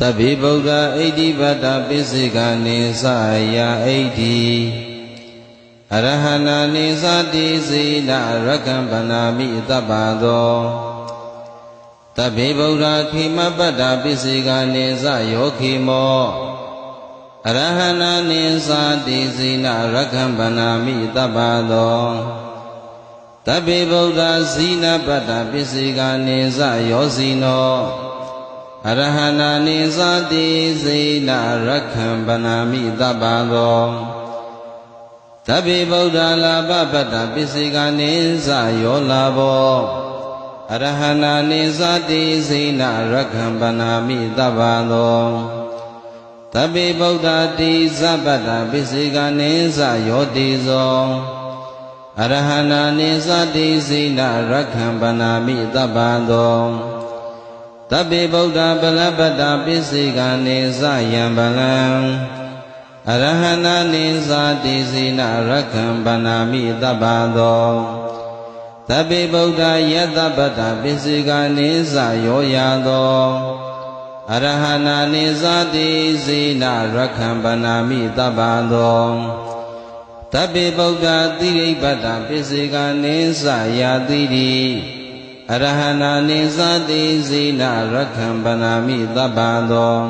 တဗ္ဗေဗုဒ္ဓဣတိပတ္တပိစိကနေသယဣတိအရဟဏနေသတိစေနရကံပနာမိတပ္ပသောတဗ္ဗေဗုဒ္ဓခိမပတ္တပိစိကနေသယောခိမောအရဟဏနေသတိစေနရကံပနာမိတပ္ပသောတဗ္ဗေဗုဒ္ဓဇီနပတ္တပိစိကနေသယောဇီနော အရဟဏနေသတိစေနရခံပနာမိတပ္ပသောတဗ္ဗေဗုဒ္ဓလာဘပတ္တပိစိကနေသယောလာဘောအရဟဏနေသတိစေနရခံပနာမိတပ္ပသောတဗ္ဗေဗုဒ္ဓတိသဗ္ဗတ္တပိစိကနေသယောတိဇောအရဟဏနေသတိစေနရခံပနာမိတပ္ပသော တဗ္ဗေဗုဒ္ဓဗလပတ္တပိစိကနေသယံဗလံအရဟဏနေသတိစေနရခံပနာမိတပ္ပသောတဗ္ဗေဗုဒ္ဓယတပတ္တပိစိကနေသယောယာသောအရဟဏနေသတိစေနရခံပနာမိတပ္ပသောတဗ္ဗေဗုဒ္ဓသီရိပတ္တပိစိကနေသယာတိတိ အရဟဏနေသတိစေနရခံပနာမိတပ္ပသော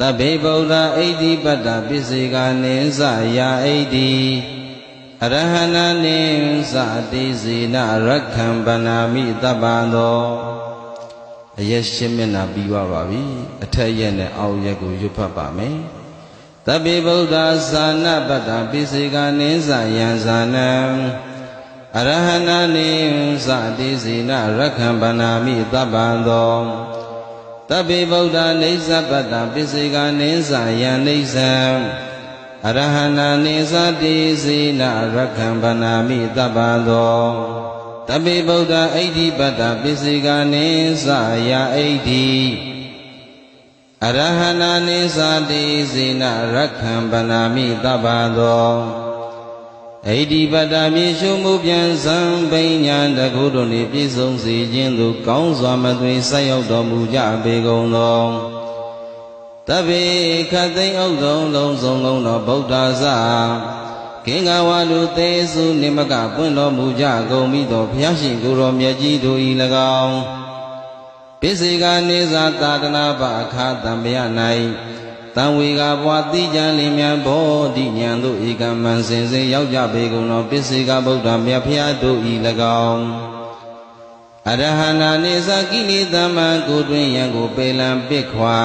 တဗ္ဗေဗုဒ္ဓဣတိပတ္တပိစိကနေသယာဣတိအရဟဏနေသတိစေနရခံပနာမိတပ္ပသောအယက်ရှင်းမျက်နှာပြီးပါပါပြီအထက်ရက်နဲ့အောက်ရက်ကိုရွတ်ဖတ်ပါမယ်တဗ္ဗေဗုဒ္ဓသာနပတ္တပိစိကနေသယံဇာနံ အရဟဏနေသတိစေနရခံပနာမိတပ္ပံသောတဗ္ဗေဗုဒ္ဓနေသပတ္တပိစိကနေသယံနေသံအရဟဏနေသတိစေနရခံပနာမိတပ္ပံသောတဗ္ဗေဗုဒ္ဓဣတိပတ္တပိစိကနေသယဣတိအရဟဏနေသတိစေနရခံပနာမိတပ္ပံသော ဣတိပတ္တမြေရှုမှုပြန်စံပိညာတကုတို့နှင့်ပြည့်စုံစေခြင်းသို့ကောင်းစွာမသွေဆက်ရောက်တော်မူကြပေကုန်သောတဗ္ဗေခတ်သိမ့်ဥဒ္ဒုံလုံးစုံကုန်သောဗုဒ္ဓဇာကင်္ဂဝါလူသေးစုနိမကပွင့်တော်မူကြကုန်ပြီးသောဘုရားရှင်ကိုယ်တော်မြတ်ကြီးတို့၏၎င်းပိစိကနေသာသာတနာပအခါတံမြ၌ တံဝေကဘွာတိကြံလင်းမြန်ဘောဓိညာတို့ဧကမံစင်စင်ရောက်ကြပေကုန်သောပိစိကဗုဒ္ဓမြတ်ဖျားတို့ဤ၎င်းအရဟဏနေသကိလေသမံကိုတွင်ယံကိုပေလံပစ်ခွာ